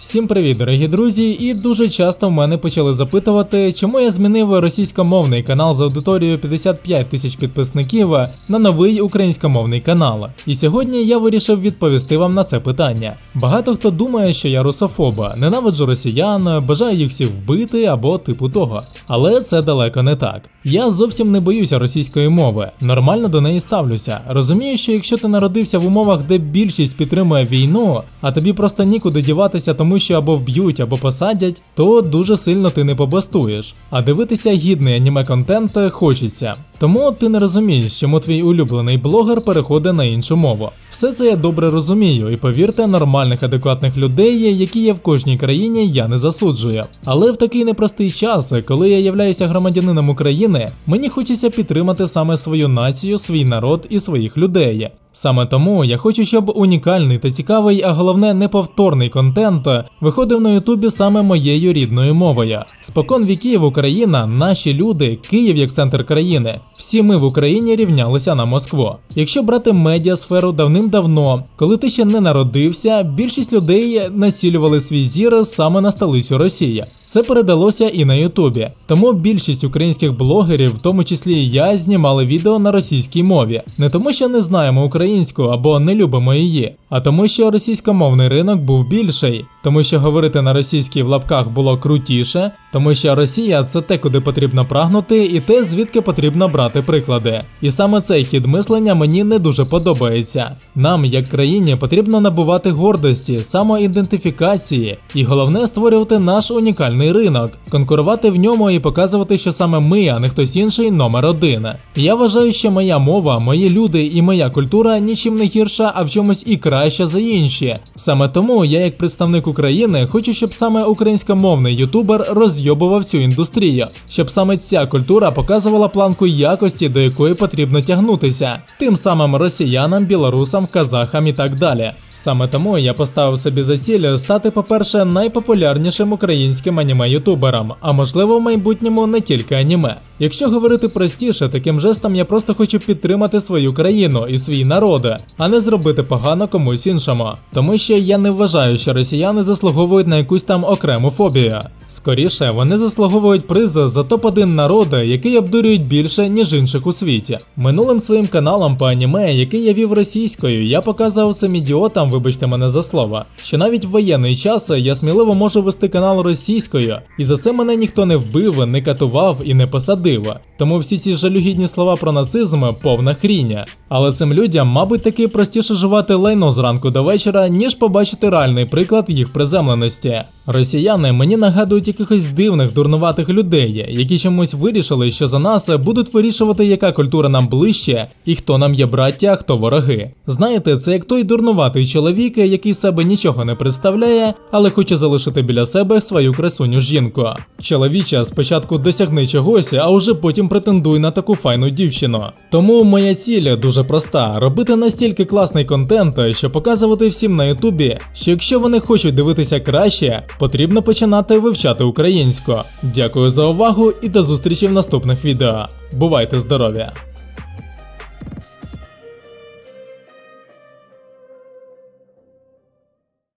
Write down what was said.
Всім привіт, дорогі друзі! І дуже часто в мене почали запитувати, чому я змінив російськомовний канал з аудиторією 55 тисяч підписників на новий українськомовний канал. І сьогодні я вирішив відповісти вам на це питання. Багато хто думає, що я русофоба, ненавиджу росіян, бажаю їх всіх вбити або типу того. Але це далеко не так. Я зовсім не боюся російської мови, нормально до неї ставлюся. Розумію, що якщо ти народився в умовах, де більшість підтримує війну, а тобі просто нікуди діватися, тому що або вб'ють, або посадять, то дуже сильно ти не побастуєш. А дивитися гідний аніме контент хочеться. Тому ти не розумієш, чому твій улюблений блогер переходить на іншу мову. Все це я добре розумію, і повірте, нормальних адекватних людей, є, які є в кожній країні, я не засуджую. Але в такий непростий час, коли я являюся громадянином України, мені хочеться підтримати саме свою націю, свій народ і своїх людей. Саме тому я хочу, щоб унікальний та цікавий, а головне неповторний контент виходив на Ютубі саме моєю рідною мовою. Спокон віків Україна, наші люди, Київ як центр країни. Всі ми в Україні рівнялися на Москву. Якщо брати медіасферу давним-давно, коли ти ще не народився, більшість людей націлювали свій зір саме на столицю Росії. Це передалося і на Ютубі. Тому більшість українських блогерів, в тому числі і я, знімали відео на російській мові. Не тому, що не знаємо українську або не любимо її, а тому, що російськомовний ринок був більший, тому що говорити на російській в лапках було крутіше, тому що Росія це те, куди потрібно прагнути, і те, звідки потрібно брати приклади. І саме цей хід мислення мені не дуже подобається. Нам, як країні, потрібно набувати гордості, самоідентифікації, і головне створювати наш унікальний ринок, конкурувати в ньому і показувати, що саме ми, а не хтось інший, номер один. Я вважаю, що моя мова, мої люди і моя культура нічим не гірша, а в чомусь і краща за інші. Саме тому я, як представник України, хочу, щоб саме українськомовний ютубер розйобував цю індустрію, щоб саме ця культура показувала планку якості, до якої потрібно тягнутися, тим самим росіянам, білорусам, казахам і так далі. Саме тому я поставив собі за ціль стати, по-перше, найпопулярнішим українським аніме-ютубером, а можливо в майбутньому не тільки аніме. Якщо говорити простіше, таким жестом я просто хочу підтримати свою країну і свій народ, а не зробити погано комусь іншому. Тому що я не вважаю, що росіяни заслуговують на якусь там окрему фобію. Скоріше, вони заслуговують приз за топ-1 народу, який обдурюють більше, ніж інших у світі. Минулим своїм каналом по аніме, який я вів російською, я показав цим ідіотам, вибачте мене за слово, що навіть в воєнний час я сміливо можу вести канал російською, і за це мене ніхто не вбив, не катував і не посадив. Тому всі ці жалюгідні слова про нацизм повна хріня. Але цим людям, мабуть, таки простіше жувати лайно зранку до вечора, ніж побачити реальний приклад їх приземленості. Росіяни мені нагадують якихось дивних дурнуватих людей, які чомусь вирішили, що за нас будуть вирішувати, яка культура нам ближче і хто нам є браття, а хто вороги. Знаєте, це як той дурнуватий чоловік, який себе нічого не представляє, але хоче залишити біля себе свою красуню жінку. Чоловіча, спочатку досягни чогось, а уже потім претендуй на таку файну дівчину. Тому моя ціль дуже проста: робити настільки класний контент, що показувати всім на Ютубі, що якщо вони хочуть дивитися краще, потрібно починати вивчати українську. Дякую за увагу і до зустрічі в наступних відео. Бувайте здорові!